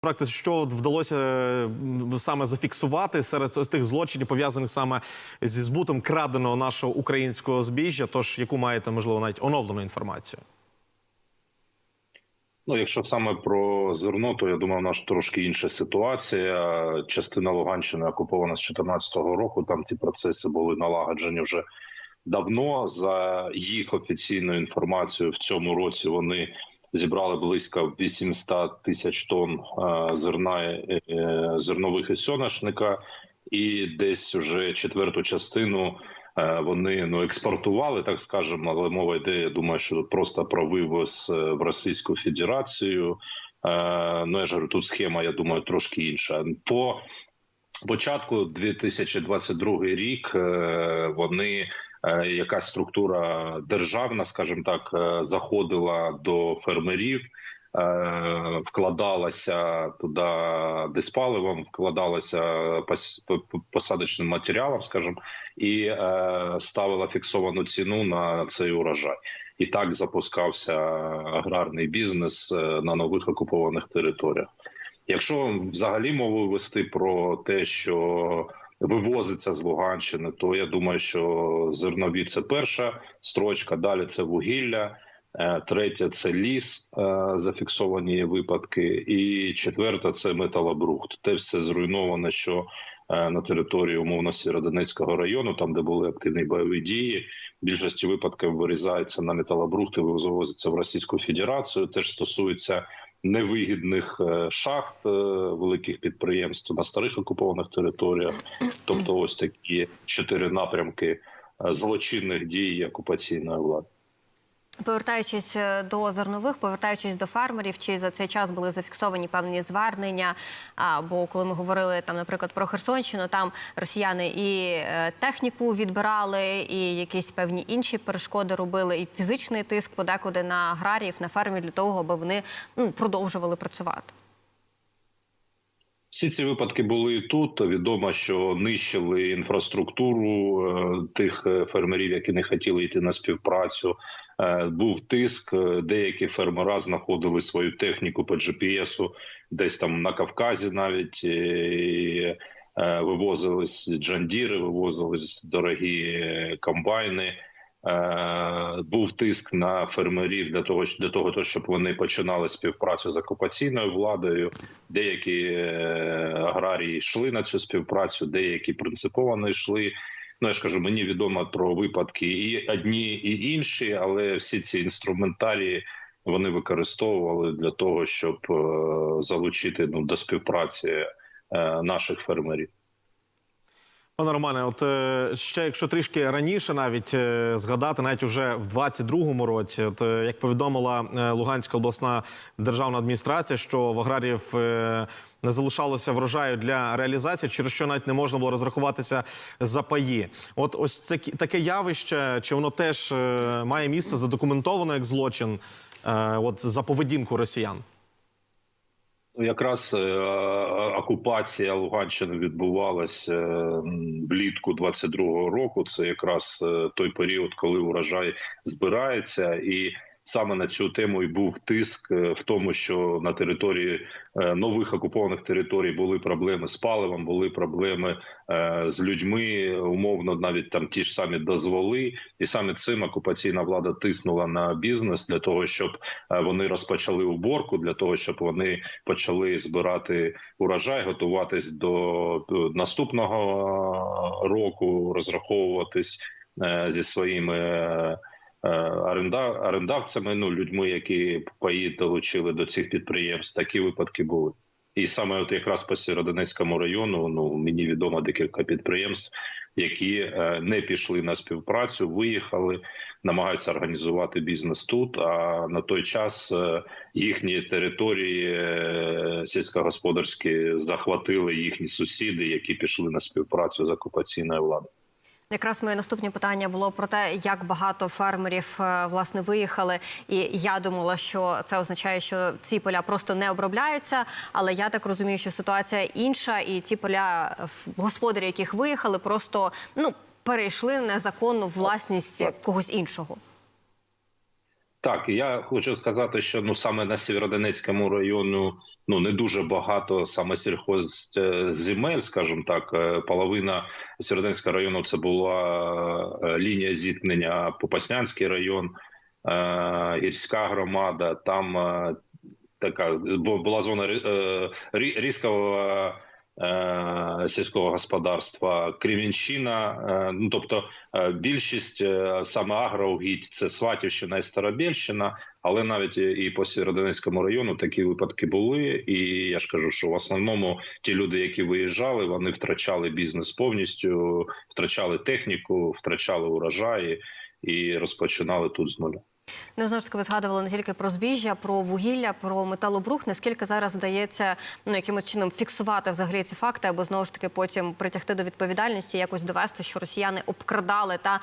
Практично, що вдалося саме зафіксувати серед тих злочинів, пов'язаних саме зі збутом краденого нашого українського збіжжя. Тож яку маєте можливо навіть оновлену інформацію? Ну, якщо саме про зерно, то я думаю, нас трошки інша ситуація. Частина Луганщини окупована з 2014 року. Там ті процеси були налагоджені вже давно. За їх офіційною інформацією, в цьому році вони зібрали близько 800 тисяч тонн е, зерна е, зернових із соняшника, і десь вже четверту частину. е, Вони ну експортували, так скажемо, але мова йде. Я думаю, що просто про вивоз в Російську Федерацію. Ну я ж говорю, тут схема, я думаю, трошки інша. По початку 2022 рік вони якась структура державна, скажімо так, е, заходила до фермерів. е, Вкладалася туди диспаливом, вкладалася по- посадочним матеріалом, скажімо, і е, ставила фіксовану ціну на цей урожай. І так запускався аграрний бізнес е, на нових окупованих територіях. Якщо взагалі мову вести про те, що вивозиться з Луганщини, то я думаю, що зернові це перша строчка. Далі це вугілля, е, третя це ліс, е, зафіксовані випадки, і четверта це металобрухт. Те все зруйноване, що е, на території умовно Сєродонецького району, там де були активні бойові дії, більшості випадків вирізається на металобрухт і вивозиться в Російську Федерацію. Теж стосується невигідних е, шахт е, великих підприємств на старих окупованих територіях. Тобто, ось такі чотири напрямки е, злочинних дій окупаційної влади. Повертаючись е, до зернових, повертаючись до фермерів, чи за цей час були зафіксовані певні звернення? Або бо коли ми говорили там, наприклад, про Херсонщину, там росіяни і е, техніку відбирали, і якісь певні інші перешкоди робили, і фізичний тиск подекуди на аграріїв, на фермерів для того, аби вони ну, продовжували працювати. Всі ці випадки були і тут. Відомо, що нищили інфраструктуру е, тих е, фермерів, які не хотіли йти на співпрацю. Е, Був тиск. Деякі фермера знаходили свою техніку по GPS-у десь там на Кавказі, навіть вивозились джандіри, вивозились дорогі комбайни. Е, Був тиск на фермерів для того, для того, щоб вони починали співпрацю з окупаційною владою. Деякі е, аграрії йшли на цю співпрацю, деякі принципово не йшли. Ну я ж кажу, мені відомо про випадки і одні, і інші, але всі ці інструментарії вони використовували для того, щоб е, залучити ну до співпраці наших фермерів. Пане Романе, от е, ще якщо трішки раніше навіть е, згадати, навіть уже в 22-му році, от е, як повідомила Луганська обласна державна адміністрація, що в аграріїв не залишалося врожаю для реалізації, через що навіть не можна було розрахуватися за паї. От ось це таке явище, чи воно теж має місце задокументовано як злочин, от за поведінку росіян? Ну, Якраз е, окупація Луганщини відбувалася е, влітку 22-го року. Це якраз е, той період, коли урожай збирається, і саме на цю тему і був тиск е, в тому, що на території е, нових окупованих територій були проблеми з паливом, були проблеми е, з людьми, умовно, навіть там ті ж самі дозволи, і саме цим окупаційна влада тиснула на бізнес для того, щоб вони розпочали уборку, для того, щоб вони почали збирати урожай, готуватись до наступного року, розраховуватись зі своїми. Орендавцями, ну людьми, які паї долучили до цих підприємств, такі випадки були. І саме от якраз по Сєродонецькому району, ну мені відомо декілька підприємств, які е, не пішли на співпрацю, виїхали, намагаються організувати бізнес тут. А на той час е, їхні території е, сільськогосподарські захватили їхні сусіди, які пішли на співпрацю з окупаційною владою. Якраз моє наступне питання було про те, як багато фермерів е, власне виїхали. І я думала, що це означає, що ці поля просто не обробляються. Але я так розумію, що ситуація інша, і ті поля, господарі, яких виїхали, просто ну перейшли незаконну власність когось іншого. Так, я хочу сказати, що ну саме на Сєвєродонецькому району ну не дуже багато саме сільхозземель, скажімо так. Е, Половина Сєвєродонецького району це була е, лінія зіткнення Попаснянський район, е, Ірська громада. Там е, така була зона рі- е, різкого е, сільського господарства, Кремінщина. е, Ну тобто е, більшість е, саме агроугідь це Сватівщина і Старобільщина, але навіть і по Сєвєродонецькому району такі випадки були. І я ж кажу, що в основному ті люди, які виїжджали, вони втрачали бізнес повністю, втрачали техніку, втрачали урожаї і розпочинали тут з нуля. Ну, знову ж таки, ви згадували не тільки про збіжжя, про вугілля, про металобрух. Наскільки зараз вдається ну, якимось чином фіксувати взагалі ці факти, або знову ж таки потім притягти до відповідальності, якось довести, що росіяни обкрадали та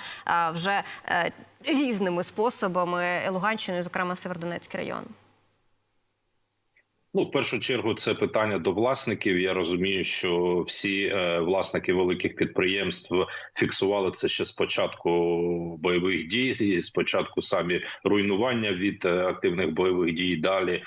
вже е, різними способами Луганщину, зокрема Северодонецький район. Ну, в першу чергу, це питання до власників. Я розумію, що всі е, власники великих підприємств фіксували це ще з початку бойових дій, і спочатку самі руйнування від е, активних бойових дій. Далі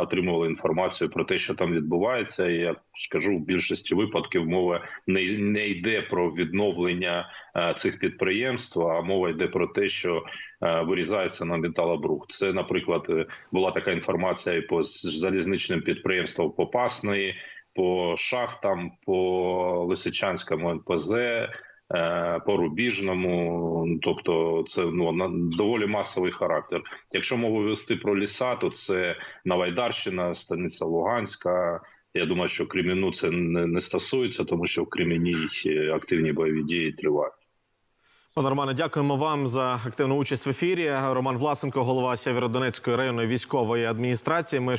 отримували інформацію про те, що там відбувається. І я ж кажу, в більшості випадків мова не, не йде про відновлення е, цих підприємств, а мова йде про те, що е, вирізається на металобрух. Це, наприклад, е, була така інформація і по залізничним підприємствам Попасної, по шахтам, по Лисичанському НПЗ. Е, По рубіжному, ну, тобто це ну на доволі масовий характер. Якщо мову вести про ліса, то це Новайдарщина, станиця Луганська. Я думаю, що Креміну це не, не стосується, тому що в Креміні е, активні бойові дії тривають. Пане Романе, дякуємо вам за активну участь в ефірі. Роман Власенко, голова Сєвєродонецької районної військової адміністрації. Ми